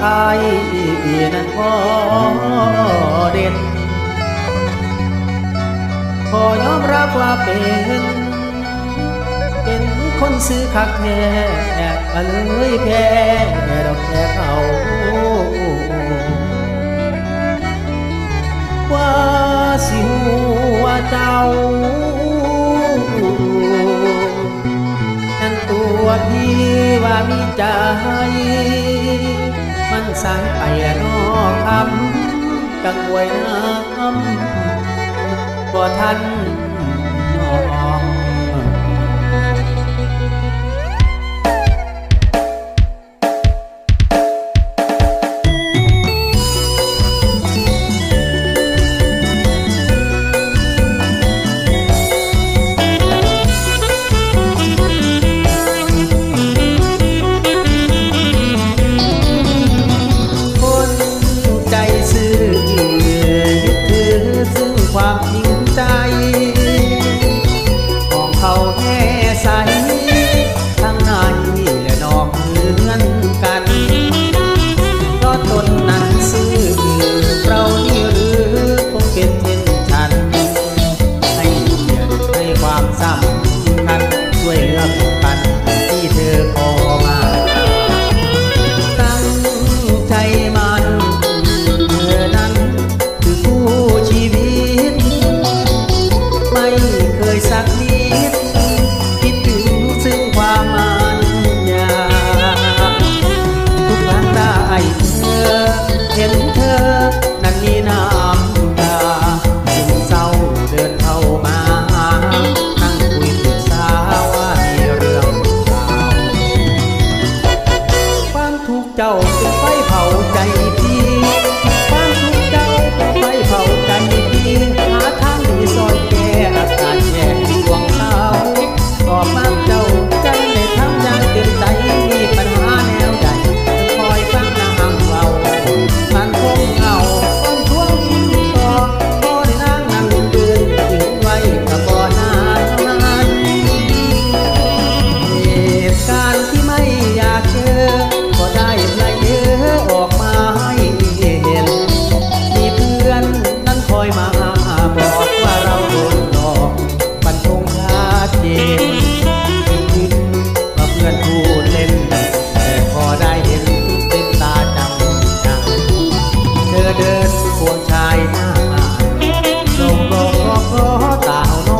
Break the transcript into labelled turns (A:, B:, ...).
A: ไอ้นั้นพอเด่นพอยอมรับว่าเป็น เป็นคนซื้อขักแท้ก็เลยแพ้ดอกแค่เขาว่าสิหัวเจ้า สายไปละนอคำกังวยน้ำบ่ทัน ทุกเจ้าเป็นไฟเผาใจพี่ ขอสาวน้